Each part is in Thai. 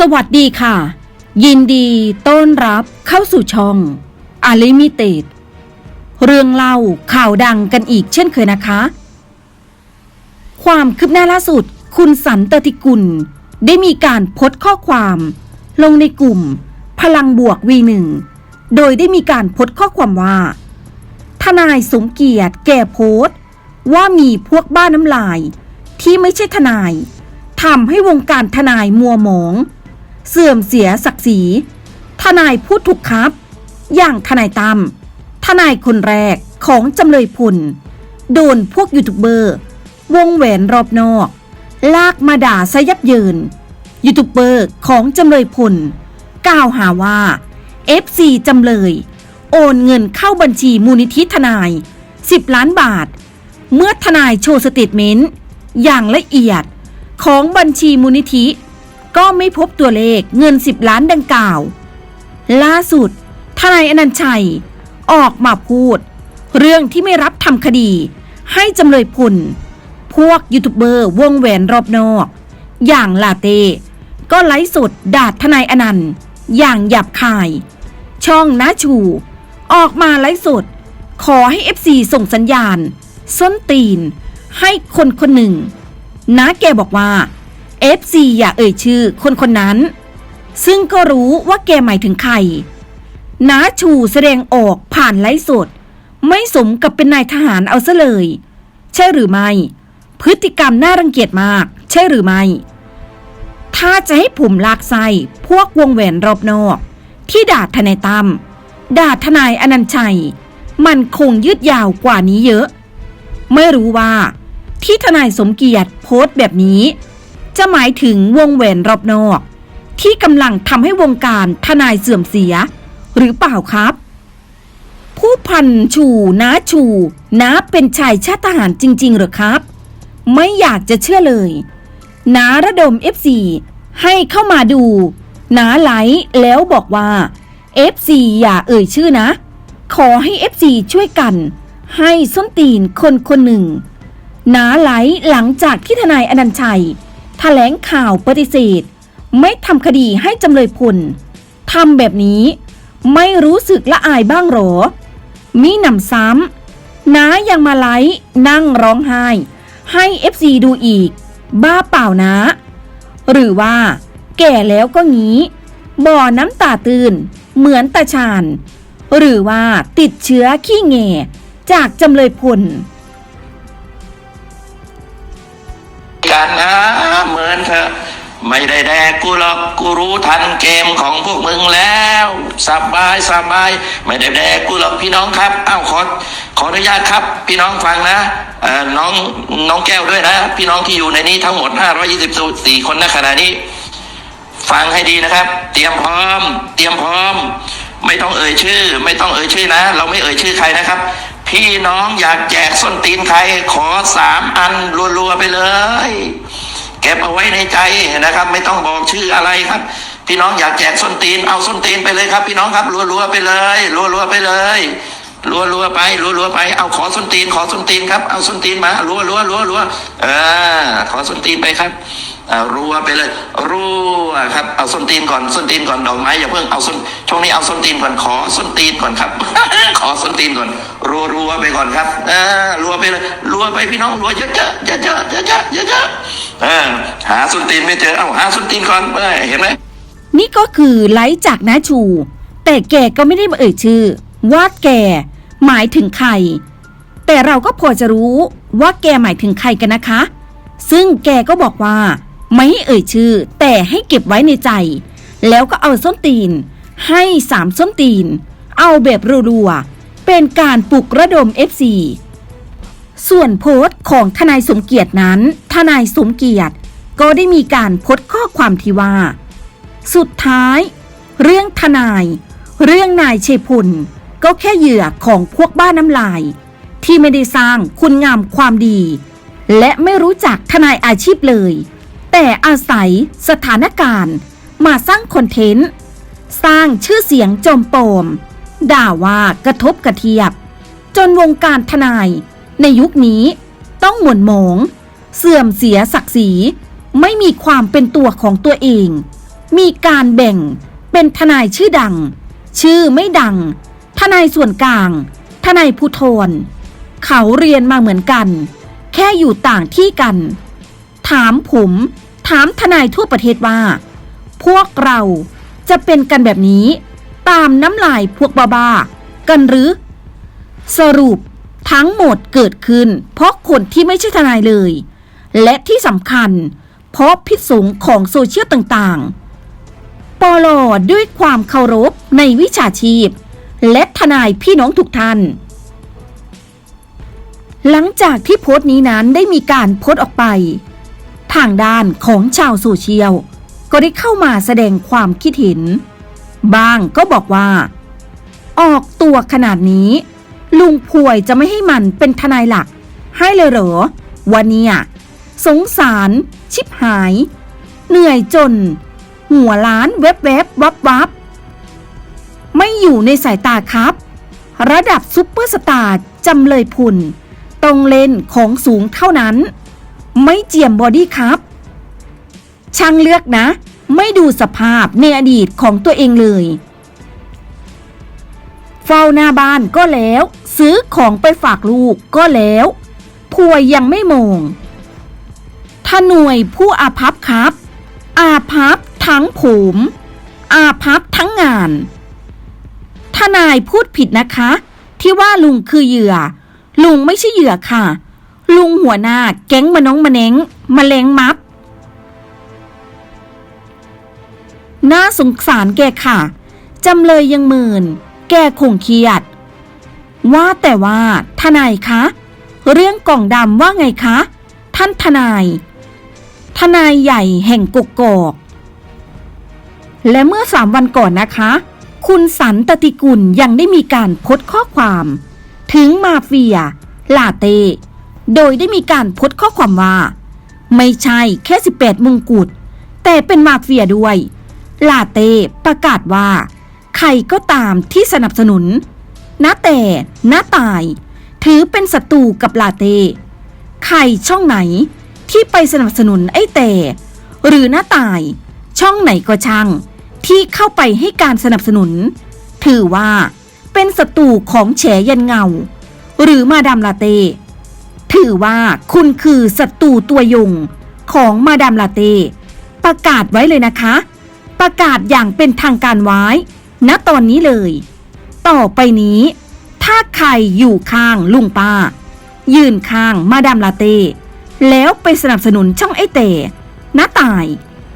สวัสดีค่ะ ยินดีต้อนรับเข้าสู่ช่องอาลิมิเต็ดเรื่องเล่าข่าวดังกันอีกเช่นเคยนะคะ ความคืบหน้าล่าสุด คุณสันตติกุล ได้มีการโพสต์ข้อความ ลงในกลุ่ม พลังบวกวีหนึ่งโดยได้มีการโพสต์ข้อความว่า ทนายสมเกียรติแก่โพสต์ ว่ามีพวกบ้านน้ำลาย ที่ไม่ใช่ทนายทำให้วงการทนายมัวหมอง เสื่อมเสียศักดิ์ศรี ทนายพูดถูกครับ อย่างทนายตั้มทนายคนแรกของจำเลยพล โดนพวกยูทูบเบอร์ วงแหวนรอบนอก ลากมาด่าซะยับเยิน ยูทูบเบอร์ของจำเลยพล กล่าวหาว่า FC จำเลย โอนเงินเข้าบัญชีมูลนิธิทนาย 10 ล้านบาท เมื่อทนายโชว์สเตทเมนต์อย่างละเอียดของบัญชีมูลนิธิ ก็ไม่พบตัวเลขเงิน 10 ล้านดังกล่าว ล่าสุด ทนายอนันต์ชัยออกมาพูด เรื่องที่ไม่รับทำคดี ให้จำเลยพลพวกยูทูบเบอร์วงแหวนรอบนอก อย่างลาเต้ก็ไลฟ์สดด่าทนายอนันต์อย่างหยาบคาย ช่องน้าชู ออกมาไลฟ์สด ขอให้ FC ส่งสัญญาณ ส้นตีน ให้คนคนหนึ่งน้าแกบอกว่า FC อย่าเอ่ยชื่อคนคนนั้น ซึ่งก็รู้ว่าแกหมายถึงใครน้าชูแสดงออกผ่านไลฟ์สด ไม่สมกับเป็นนายทหารเอาซะเลย ใช่หรือไม่ พฤติกรรมน่ารังเกียจมาก ใช่หรือไม่ ถ้าจะให้ผมลากไส้พวกวงแหวนรอบนอก ที่ด่าทนายตั้มด่าทนายอนันชัย มันคงยืดยาวกว่านี้เยอะ ไม่รู้ว่า ที่ทนายสมเกียรติโพสต์แบบนี้ จะหมายถึงวงแหวนรอบนอก ที่กำลังทำให้วงการทนายเสื่อมเสีย หรือเปล่าครับ ผู้พันชูน้าชูน้าเป็นชายชาติทหารจริง ๆ หรือครับ ไม่อยากจะเชื่อเลยน้าระดม F4 ให้เข้ามาดูน้าไลฟ์แล้วบอกว่า F4 อย่าเอ่ยชื่อนะ ขอให้ F4 ช่วยกัน ให้ส้นตีนคนคนหนึ่งน้าไหลหลังจากที่ทนายอนันชัย แถลงข่าวปฏิเสธ ไม่ทำคดีให้จำเลยพลทำแบบนี้ ไม่รู้สึกละอายบ้างหรอ มีหนำซ้ำน้ายังมาไลฟ์นั่งร้องไห้ ให้ FC ดูอีก บ้าเปล่านะ หรือว่า แก่แล้วก็งี้ บ่อน้ำตาตื่น เหมือนตาชาญหรือว่าติดเชื้อขี้เงจากจำเลยพล กันนะเหมือนเธอ ไม่ได้แดกกูหรอกกูรู้ทันเกมของพวกมึงแล้วสบายสบายไม่ได้แดกกูหรอกพี่น้องครับอ้าวขอขออนุญาตครับ พี่น้องฟังนะเออน้องน้องแก้วด้วยนะ พี่น้องที่อยู่ในนี้ทั้งหมด 524 คนณขณะนี้ ฟังให้ดีนะครับ เตรียมพร้อม เตรียมพร้อม ไม่ต้องเอ่ยชื่อ ไม่ต้องเอ่ยชื่อนะ เราไม่เอ่ยชื่อใครนะครับ พี่น้องอยากแจกส้นตีนใครขอสามอันรัวๆไปเลย เก็บเอาไว้ในใจนะครับ ไม่ต้องบอกชื่ออะไรครับ พี่น้องอยากแจกส้นตีนเอาส้นตีนไปเลยครับ พี่น้องครับรัวๆไปเลยรัวๆไปเลยรัวๆไปรัวๆไปเอาขอส้นตีนขอส้นตีนครับเอาส้นตีนมารัวๆรัวๆรัวๆเออขอส้นตีนไปครับ รัวไปเลยรัวครับเอาส้นตีนก่อนส้นตีนก่อนดอกไม้อย่าเพิ่งเอาส้นช่วงนี้เอาส้นตีนก่อนขอส้นตีนก่อนครับ ขอส้นตีนก่อน รัวรัวไปก่อนครับเออรัวไปเลยรัวไปพี่น้องรัวเยอะๆเยอะๆเยอะเยอะเยอะๆเออหาส้นตีนไม่เจอเอาหาส้นตีนก่อนเออเห็นไหมนี่ก็คือไลฟ์จากน้าชู แต่แกก็ไม่ได้มาเอ่ยชื่อ ว่าแกหมายถึงใคร แต่เราก็พอจะรู้ว่าแกหมายถึงใครกันนะคะ ซึ่งแกก็บอกว่า ไม่ให้เอ่ยชื่อ แต่ให้เก็บไว้ในใจ แล้วก็เอาส้นตีน ให้สามส้นตีน เอาแบบรัวๆเป็นการปลุกระดม FC ส่วนโพสต์ของทนายสมเกียรตินั้น ทนายสมเกียรติก็ได้มีการโพสต์ข้อความที่ว่า สุดท้าย เรื่องทนาย เรื่องนายเชยพลก็แค่เหยื่อของพวกบ้านน้ำลาย ที่ไม่ได้สร้างคุณงามความดี และไม่รู้จักทนายอาชีพเลย แต่อาศัยสถานการณ์ มาสร้างคอนเทนต์ สร้างชื่อเสียงจอมปม ด่าว่ากระทบกระเทียบ จนวงการทนาย ในยุคนี้ต้องหม่นหมอง เสื่อมเสียศักดิ์ศรีไม่มีความเป็นตัวของตัวเอง มีการแบ่งเป็นทนายชื่อดัง ชื่อไม่ดัง ทนายส่วนกลาง ทนายผู้โทนเขาเรียนมาเหมือนกัน แค่อยู่ต่างที่กัน ถามผม ถามทนายทั่วประเทศว่า พวกเราจะเป็นกันแบบนี้ ตามน้ำลายพวกบาบากันหรือ สรุปทั้งหมดเกิดขึ้น เพราะคนที่ไม่ใช่ทนายเลย และที่สำคัญ เพราะพิษสงของโซเชียลต่างๆ ปลอด้วยความเคารพในวิชาชีพ และทนายพี่น้องทุกท่าน หลังจากที่โพสต์นี้นั้นได้มีการโพสต์ออกไป ทางด้านของชาวโซเชียล ก็ได้เข้ามาแสดงความคิดเห็นบางก็บอกว่า ออกตัวขนาดนี้ ลุงพวยจะไม่ให้มันเป็นทนายหลัก ให้เลยเหรอวันนี้สงสาร ชิบหาย เหนื่อยจน หัวล้านแวบแวบวับวับไม่อยู่ในสายตาครับ ระดับซุปเปอร์สตาร์จำเลยพุนต้องเล่นของสูงเท่านั้น ไม่เจียมบอดี้ครับ ช่างเลือกนะ ไม่ดูสภาพในอดีตของตัวเองเลยเฝ้าหน้าบ้านก็แล้ว ซื้อของไปฝากลูกก็แล้วพวยยังไม่มองถ้าหน่วยผู้อาภัพครับ อาภัพทั้งผมอาภัพทั้งงาน ทนายพูดผิดนะคะ ที่ว่าลุงคือเหยื่อ ลุงไม่ใช่เหยื่อค่ะ ลุงหัวหน้าแก๊งมะน้องมะเน้งมะเลงมับ น่าสงสารแกค่ะ จำเลยยังหมื่น แกคงเครียด ว่าแต่ว่าทนายคะ เรื่องกล่องดำว่าไงคะ ท่านทนาย ทนายใหญ่แห่งกกอก และเมื่อสามวันก่อนนะคะ คุณสันตติกุลยังได้มีการพสต์ข้อความ ถึงมาเฟีย ลาเต้ โดยได้มีการพสต์ข้อความว่า ไม่ใช่แค่ 18 มงกุฎแต่เป็นมาเฟียด้วย ลาเต้ประกาศว่า ใครก็ตามที่สนับสนุนน้าแต่น้าตาย ถือเป็นศัตรูกับลาเต้ใครช่องไหนที่ไปสนับสนุนไอ้แต่ หรือน้าตาย ช่องไหนก็ช่าง ที่เข้าไปให้การสนับสนุน ถือว่าเป็นศัตรูของแฉยันเงา หรือมาดามลาเต้ ถือว่าคุณคือศัตรูตัวยงของมาดามลาเต้ประกาศไว้เลยนะคะ ประกาศอย่างเป็นทางการไว้ณตอนนี้เลย ต่อไปนี้ ถ้าใครอยู่ข้างลุงป้า ยืนข้างมาดามลาเต้แล้วไปสนับสนุนช่องไอเต๋น้าตาย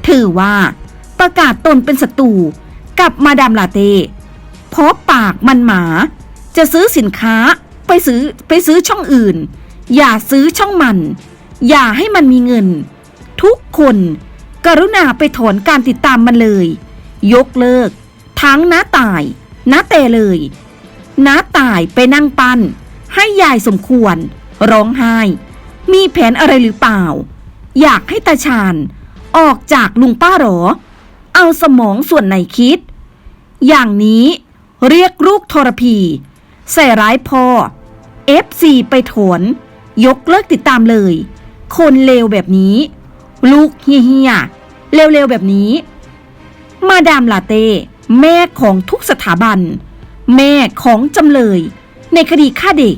ถือว่าประกาศตนเป็นศัตรูกับมาดามลาเต้เพราะปากมันหมา จะซื้อสินค้าไปซื้อไปซื้อช่องอื่น อย่าซื้อช่องมัน อย่าให้มันมีเงิน ทุกคน กรุณาไปถอนการติดตามมันเลย ยกเลิก ทั้งน้าตายน้าเตเลยน้าตายไปนั่งปันให้ยายสมควร ร้องไห้ มีแผนอะไรหรือเปล่า อยากให้ตาชาญ ออกจากลุงป้าหรอ เอาสมองส่วนไหนคิด อย่างนี้เรียกลูกทรพี ใส่ร้ายพ่อ FC ไปถอน ยกเลิกติดตามเลย คนเลวแบบนี้ ลูกเฮียๆเลวๆแบบนี้ มาดามลาเต้ แม่ของทุกสถาบัน แม่ของจำเลย ในคดีฆ่าเด็ก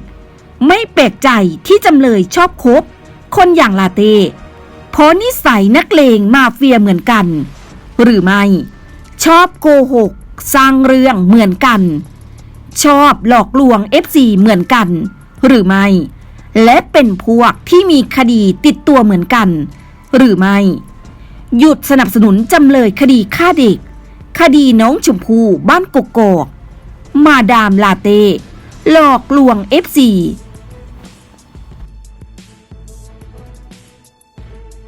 ไม่แปลกใจที่จำเลยชอบคบ คนอย่างลาเต้เพราะนิสัยนักเลงมาเฟียเหมือนกัน หรือไม่ ชอบโกหก สร้างเรื่องเหมือนกัน ชอบหลอกลวง FC เหมือนกัน หรือไม่ และเป็นพวกที่มีคดีติดตัวเหมือนกัน หรือไม่ หยุดสนับสนุนจำเลยคดีฆ่าเด็ก คดีน้องชมพู่บ้านกกอก มาดามลาเต้หลอกลวง FC